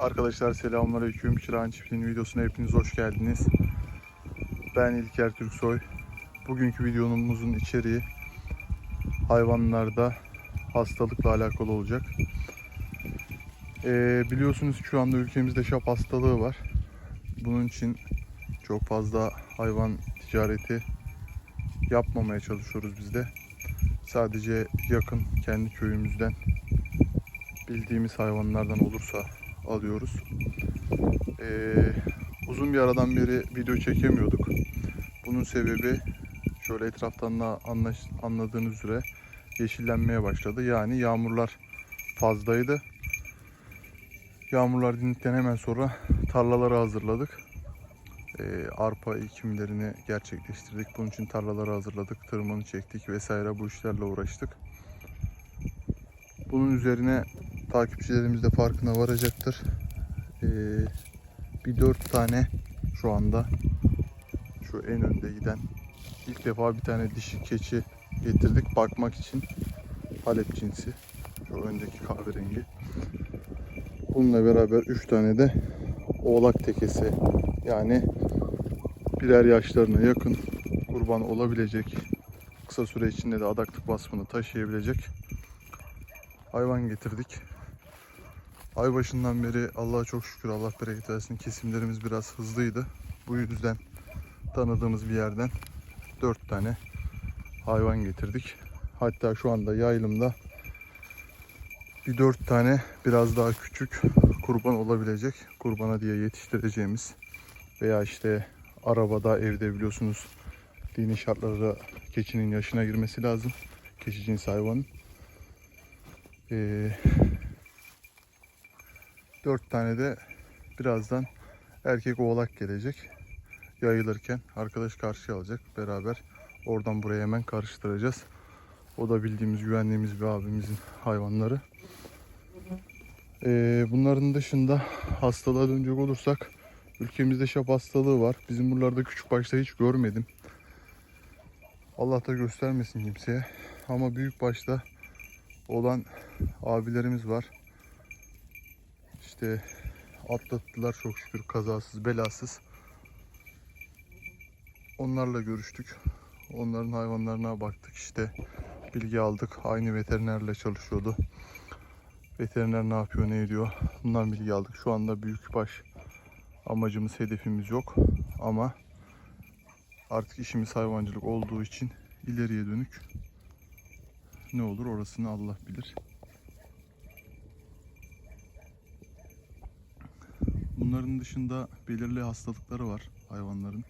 Arkadaşlar selamünaleyküm. Çırağan Çiftliği'nin videosuna hepiniz hoş geldiniz. Ben İlker Türksoy. Bugünkü videomuzun içeriği hayvanlarda hastalıkla alakalı olacak. Ee, biliyorsunuz şu anda ülkemizde şap hastalığı var. Bunun için çok fazla hayvan ticareti yapmamaya çalışıyoruz biz de. Sadece yakın kendi köyümüzden bildiğimiz hayvanlardan olursa alıyoruz. Ee, uzun bir aradan beri video çekemiyorduk. Bunun sebebi şöyle etraftan da anladığınız üzere yeşillenmeye başladı. Yani yağmurlar fazlaydı. Yağmurlar dindikten hemen sonra tarlaları hazırladık. Ee, arpa ekimlerini gerçekleştirdik. Bunun için tarlaları hazırladık. Tırmanı çektik vesaire bu işlerle uğraştık. Bunun üzerine takipçilerimiz de farkına varacaktır. Ee, bir dört tane şu anda şu en önde giden ilk defa bir tane dişi keçi getirdik bakmak için Halep cinsi şu öndeki kahverengi bununla beraber üç tane de oğlak tekesi yani birer yaşlarına yakın kurban olabilecek kısa süre içinde de adaklık vasfını taşıyabilecek hayvan getirdik. Ay başından beri Allah'a çok şükür Allah bereket versin kesimlerimiz biraz hızlıydı. Bu yüzden tanıdığımız bir yerden 4 tane hayvan getirdik. Hatta şu anda yaylımda bir 4 tane biraz daha küçük kurban olabilecek kurbana diye yetiştireceğimiz veya işte arabada evde biliyorsunuz dini şartlarda keçinin yaşına girmesi lazım. Keçi cinsi hayvanın. Ee, Dört tane de birazdan erkek oğlak gelecek. Yayılırken arkadaş karşıya alacak. Beraber oradan buraya hemen karıştıracağız. O da bildiğimiz, güvendiğimiz bir abimizin hayvanları. Ee, bunların dışında hastalığa dönecek olursak ülkemizde şap hastalığı var. Bizim buralarda küçük başta hiç görmedim. Allah da göstermesin kimseye. Ama büyük başta olan abilerimiz var. İşte atlattılar çok şükür kazasız belasız. Onlarla görüştük. Onların hayvanlarına baktık işte bilgi aldık. Aynı veterinerle çalışıyordu. Veteriner ne yapıyor ne ediyor bundan bilgi aldık. Şu anda büyükbaş amacımız hedefimiz yok ama artık işimiz hayvancılık olduğu için ileriye dönük ne olur orasını Allah bilir. Bunların dışında belirli hastalıkları var hayvanların.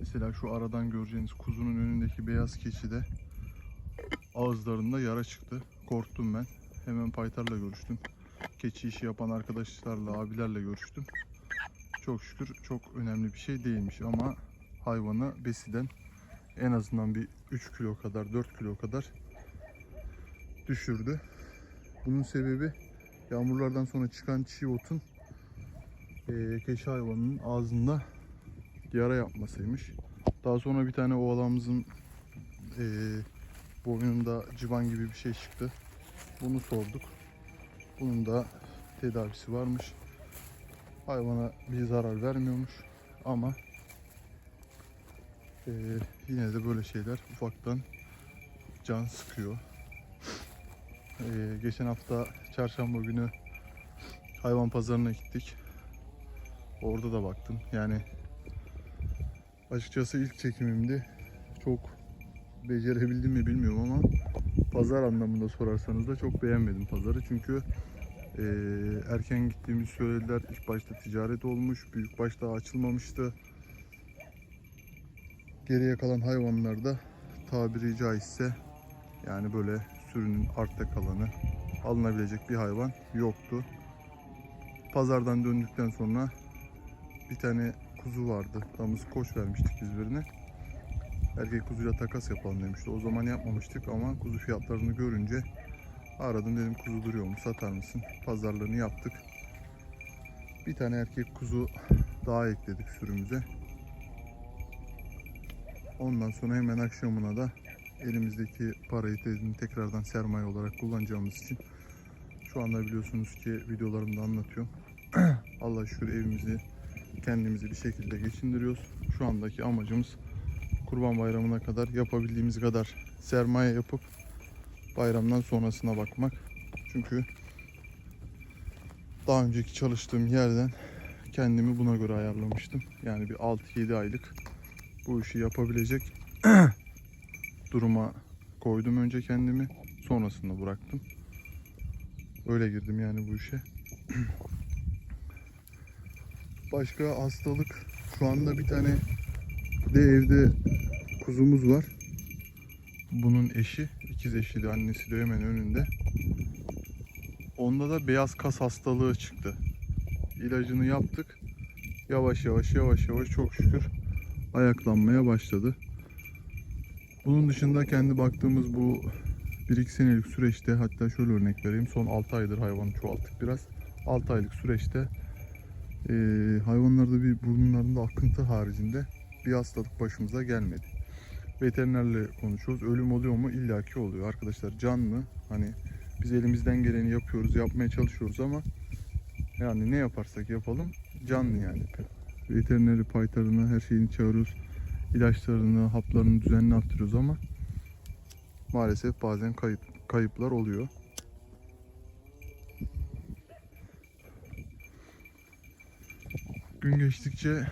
Mesela şu aradan göreceğiniz kuzunun önündeki beyaz keçide ağızlarında yara çıktı. Korktum ben. Hemen paytarla görüştüm. Keçi işi yapan arkadaşlarla, abilerle görüştüm. Çok şükür çok önemli bir şey değilmiş ama hayvanı besiden en azından bir 3 kilo kadar, 4 kilo kadar düşürdü. Bunun sebebi yağmurlardan sonra çıkan çiğ otun e, keçi hayvanının ağzında yara yapmasıymış. Daha sonra bir tane oğlanımızın e, boynunda civan gibi bir şey çıktı. Bunu sorduk. Bunun da tedavisi varmış. Hayvana bir zarar vermiyormuş ama e, yine de böyle şeyler ufaktan can sıkıyor. E, geçen hafta çarşamba günü hayvan pazarına gittik. Orada da baktım. Yani açıkçası ilk çekimimdi. Çok becerebildim mi bilmiyorum ama pazar anlamında sorarsanız da çok beğenmedim pazarı. Çünkü eee, erken gittiğimiz söylediler. İlk başta ticaret olmuş. Büyük başta açılmamıştı. Geriye kalan hayvanlarda tabiri caizse yani böyle sürünün artta kalanı alınabilecek bir hayvan yoktu. Pazardan döndükten sonra bir tane kuzu vardı. Damız koç vermiştik biz birine. Erkek kuzuyla takas yapalım demişti. O zaman yapmamıştık ama kuzu fiyatlarını görünce aradım dedim kuzu duruyor mu satar mısın? Pazarlığını yaptık. Bir tane erkek kuzu daha ekledik sürümüze. Ondan sonra hemen akşamına da elimizdeki parayı dedim tekrardan sermaye olarak kullanacağımız için Şu anda biliyorsunuz ki videolarımda anlatıyorum. Allah şükür evimizi kendimizi bir şekilde geçindiriyoruz. Şu andaki amacımız Kurban Bayramı'na kadar yapabildiğimiz kadar sermaye yapıp bayramdan sonrasına bakmak. Çünkü daha önceki çalıştığım yerden kendimi buna göre ayarlamıştım. Yani bir 6-7 aylık bu işi yapabilecek duruma koydum önce kendimi. Sonrasında bıraktım. Öyle girdim yani bu işe. Başka hastalık şu anda bir tane de evde kuzumuz var. Bunun eşi, ikiz eşi de annesi de hemen önünde. Onda da beyaz kas hastalığı çıktı. İlacını yaptık. Yavaş yavaş yavaş yavaş çok şükür ayaklanmaya başladı. Bunun dışında kendi baktığımız bu 1-2 senelik süreçte hatta şöyle örnek vereyim. Son 6 aydır hayvanı çoğalttık biraz. 6 aylık süreçte eee, hayvanlarda bir burunlarında akıntı haricinde bir hastalık başımıza gelmedi. Veterinerle konuşuyoruz. Ölüm oluyor mu? İlla ki oluyor. Arkadaşlar canlı. Hani biz elimizden geleni yapıyoruz, yapmaya çalışıyoruz ama yani ne yaparsak yapalım canlı yani. Veterineri paytarına her şeyini çağırıyoruz. İlaçlarını, haplarını düzenli attırıyoruz ama maalesef bazen kayıp, kayıplar oluyor. Gün geçtikçe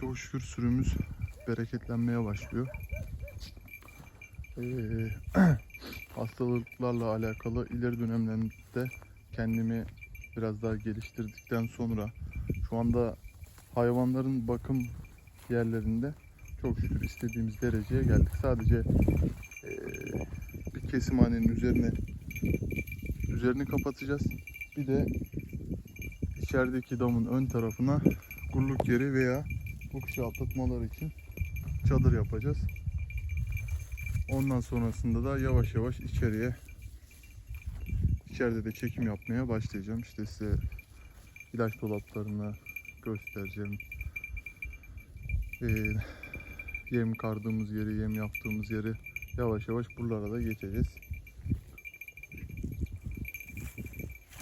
çok şükür sürümüz bereketlenmeye başlıyor. Ee, hastalıklarla alakalı ileri dönemlerinde kendimi biraz daha geliştirdikten sonra şu anda hayvanların bakım yerlerinde çok şükür istediğimiz dereceye geldik. Sadece eee, bir kesimhanenin üzerine üzerini kapatacağız. Bir de içerideki damın ön tarafına gulluk yeri veya bu kuşu atlatmaları için çadır yapacağız. Ondan sonrasında da yavaş yavaş içeriye içeride de çekim yapmaya başlayacağım. İşte size ilaç dolaplarını göstereceğim. Ee, yem kardığımız yeri, yem yaptığımız yeri yavaş yavaş buralara da geçeceğiz.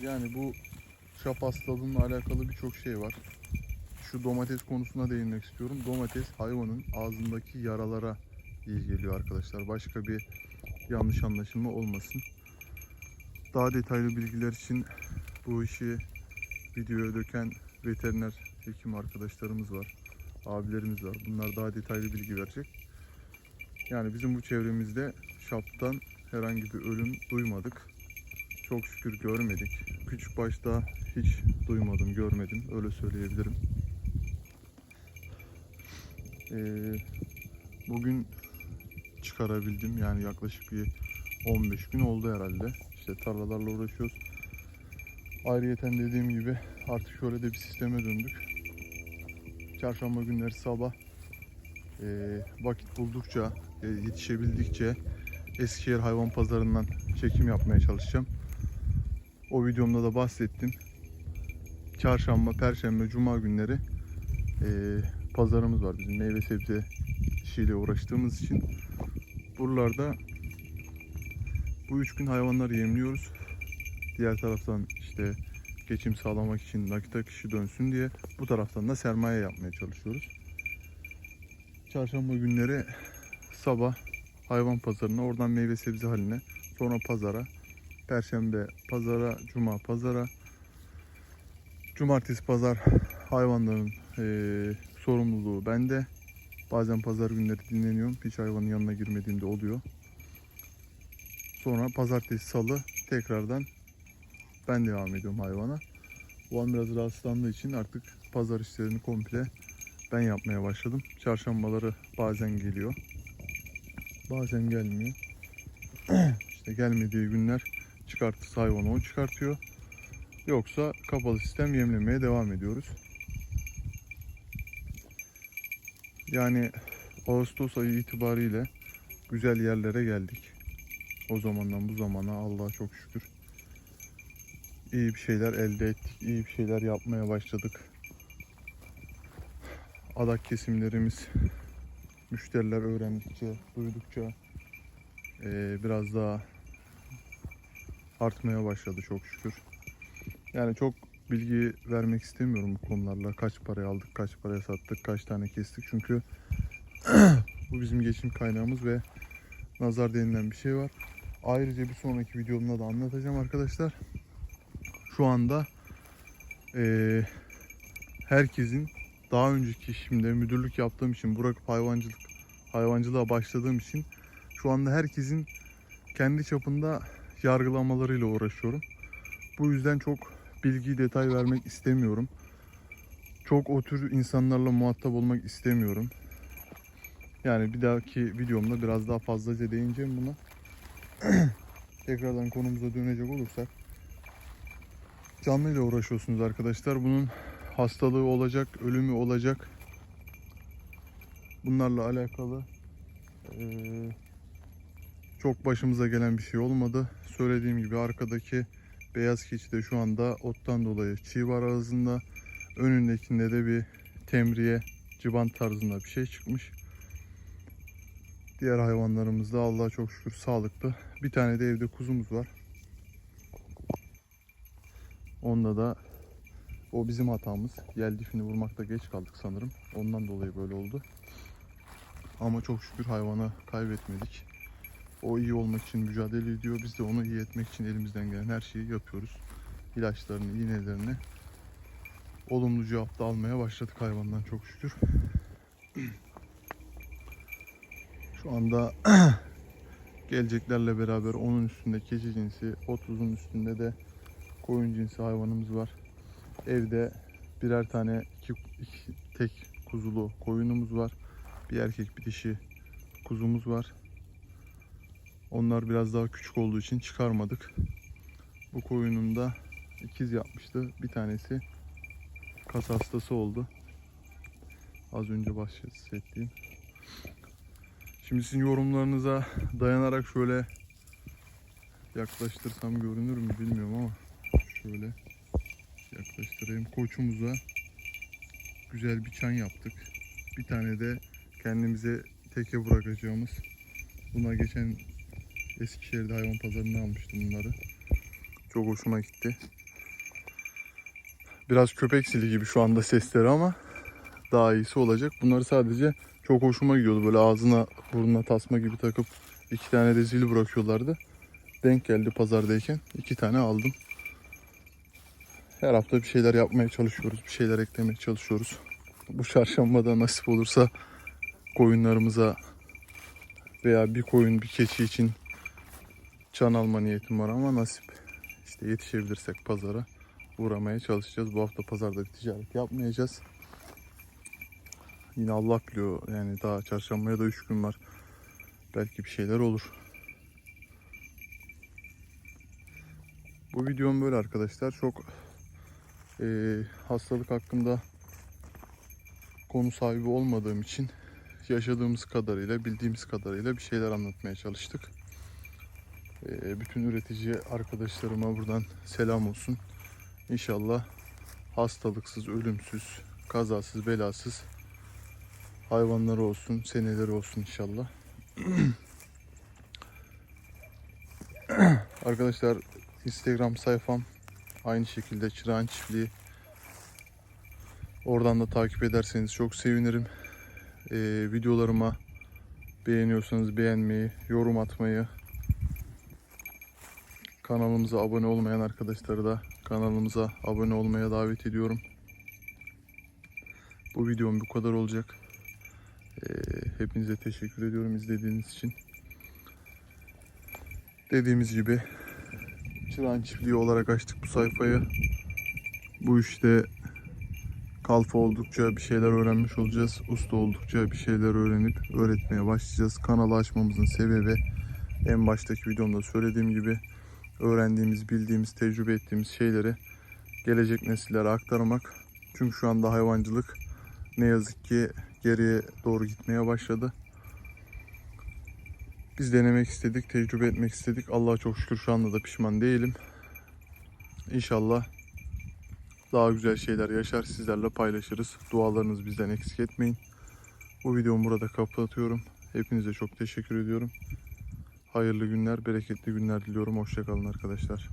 Yani bu şap hastalığıyla alakalı birçok şey var. Şu domates konusuna değinmek istiyorum. Domates hayvanın ağzındaki yaralara iyi geliyor arkadaşlar. Başka bir yanlış anlaşılma olmasın. Daha detaylı bilgiler için bu işi videoya döken veteriner hekim arkadaşlarımız var. Abilerimiz var. Bunlar daha detaylı bilgi verecek. Yani bizim bu çevremizde şaptan herhangi bir ölüm duymadık. Çok şükür görmedik. Küçük başta hiç duymadım, görmedim. Öyle söyleyebilirim. Ee, bugün çıkarabildim. Yani yaklaşık bir 15 gün oldu herhalde. İşte tarlalarla uğraşıyoruz. Ayrıyeten dediğim gibi artık şöyle de bir sisteme döndük. Çarşamba günleri sabah e, vakit buldukça, e, yetişebildikçe Eskişehir Hayvan Pazarı'ndan çekim yapmaya çalışacağım. O videomda da bahsettim. Çarşamba, Perşembe, Cuma günleri e, pazarımız var bizim meyve sebze işiyle uğraştığımız için. Buralarda bu üç gün hayvanları yemliyoruz. Diğer taraftan işte geçim sağlamak için nakit akışı dönsün diye bu taraftan da sermaye yapmaya çalışıyoruz. Çarşamba günleri sabah hayvan pazarına, oradan meyve sebze haline, sonra pazara, perşembe pazara, cuma pazara, cumartesi pazar hayvanların eee, sorumluluğu bende. Bazen pazar günleri dinleniyorum. Hiç hayvanın yanına girmediğimde oluyor. Sonra pazartesi, salı tekrardan ben devam ediyorum hayvana. Bu an biraz rahatsızlandığı için artık pazar işlerini komple ben yapmaya başladım. Çarşambaları bazen geliyor. Bazen gelmiyor. işte gelmediği günler çıkartırsa hayvanı o çıkartıyor. Yoksa kapalı sistem yemlemeye devam ediyoruz. Yani Ağustos ayı itibariyle güzel yerlere geldik. O zamandan bu zamana Allah'a çok şükür iyi bir şeyler elde ettik. iyi bir şeyler yapmaya başladık. Adak kesimlerimiz müşteriler öğrendikçe, duydukça eee, biraz daha artmaya başladı çok şükür. Yani çok bilgi vermek istemiyorum bu konularla. Kaç paraya aldık, kaç paraya sattık, kaç tane kestik. Çünkü bu bizim geçim kaynağımız ve nazar denilen bir şey var. Ayrıca bir sonraki videomda da anlatacağım arkadaşlar. Şu anda eee, herkesin daha önceki işimde müdürlük yaptığım için bırakıp hayvancılık hayvancılığa başladığım için şu anda herkesin kendi çapında yargılamalarıyla uğraşıyorum. Bu yüzden çok bilgi detay vermek istemiyorum. Çok o tür insanlarla muhatap olmak istemiyorum. Yani bir dahaki videomda biraz daha fazlaca değineceğim buna. Tekrardan konumuza dönecek olursak. Canlı uğraşıyorsunuz arkadaşlar. Bunun hastalığı olacak, ölümü olacak. Bunlarla alakalı eee, çok başımıza gelen bir şey olmadı. Söylediğim gibi arkadaki beyaz keçi de şu anda ottan dolayı çiğ var ağzında. Önündekinde de bir temriye, ciban tarzında bir şey çıkmış. Diğer hayvanlarımız da Allah'a çok şükür sağlıklı. Bir tane de evde kuzumuz var. Onda da o bizim hatamız. Yel difini vurmakta geç kaldık sanırım. Ondan dolayı böyle oldu. Ama çok şükür hayvanı kaybetmedik. O iyi olmak için mücadele ediyor. Biz de onu iyi etmek için elimizden gelen her şeyi yapıyoruz. İlaçlarını, iğnelerini olumlu cevap da almaya başladık hayvandan çok şükür. Şu anda geleceklerle beraber onun üstünde keçi cinsi, 30'un üstünde de koyun cinsi hayvanımız var. Evde birer tane iki, iki tek kuzulu koyunumuz var. Bir erkek bir dişi kuzumuz var. Onlar biraz daha küçük olduğu için çıkarmadık. Bu koyunum da ikiz yapmıştı. Bir tanesi kas hastası oldu. Az önce bahsettiğim. Şimdi sizin yorumlarınıza dayanarak şöyle yaklaştırsam görünür mü bilmiyorum ama şöyle yaklaştırayım. Koçumuza güzel bir çan yaptık. Bir tane de kendimize teke bırakacağımız. Buna geçen Eskişehir'de hayvan pazarında almıştım bunları. Çok hoşuma gitti. Biraz köpek sili gibi şu anda sesleri ama daha iyisi olacak. Bunları sadece çok hoşuma gidiyordu. Böyle ağzına burnuna tasma gibi takıp iki tane de zil bırakıyorlardı. Denk geldi pazardayken. iki tane aldım. Her hafta bir şeyler yapmaya çalışıyoruz. Bir şeyler eklemeye çalışıyoruz. Bu çarşambada nasip olursa koyunlarımıza veya bir koyun bir keçi için can alma niyetim var ama nasip. İşte yetişebilirsek pazara uğramaya çalışacağız. Bu hafta pazarda bir ticaret yapmayacağız. Yine Allah biliyor yani daha çarşambaya da 3 gün var. Belki bir şeyler olur. Bu videom böyle arkadaşlar. Çok eee, hastalık hakkında konu sahibi olmadığım için yaşadığımız kadarıyla, bildiğimiz kadarıyla bir şeyler anlatmaya çalıştık. Eee, bütün üretici arkadaşlarıma buradan selam olsun. İnşallah hastalıksız, ölümsüz, kazasız, belasız hayvanları olsun, seneleri olsun inşallah. Arkadaşlar Instagram sayfam aynı şekilde Çırağan Çiftliği. Oradan da takip ederseniz çok sevinirim. Ee, videolarıma beğeniyorsanız beğenmeyi, yorum atmayı, kanalımıza abone olmayan arkadaşları da kanalımıza abone olmaya davet ediyorum. Bu videom bu kadar olacak. Ee, hepinize teşekkür ediyorum izlediğiniz için. Dediğimiz gibi Çırağan Çiftliği olarak açtık bu sayfayı. Bu işte kalfa oldukça bir şeyler öğrenmiş olacağız. Usta oldukça bir şeyler öğrenip öğretmeye başlayacağız. Kanalı açmamızın sebebi en baştaki videomda söylediğim gibi öğrendiğimiz, bildiğimiz, tecrübe ettiğimiz şeyleri gelecek nesillere aktarmak. Çünkü şu anda hayvancılık ne yazık ki geriye doğru gitmeye başladı. Biz denemek istedik, tecrübe etmek istedik. Allah'a çok şükür şu anda da pişman değilim. İnşallah daha güzel şeyler yaşar, sizlerle paylaşırız. Dualarınızı bizden eksik etmeyin. Bu videomu burada kapatıyorum. Hepinize çok teşekkür ediyorum. Hayırlı günler, bereketli günler diliyorum. Hoşçakalın arkadaşlar.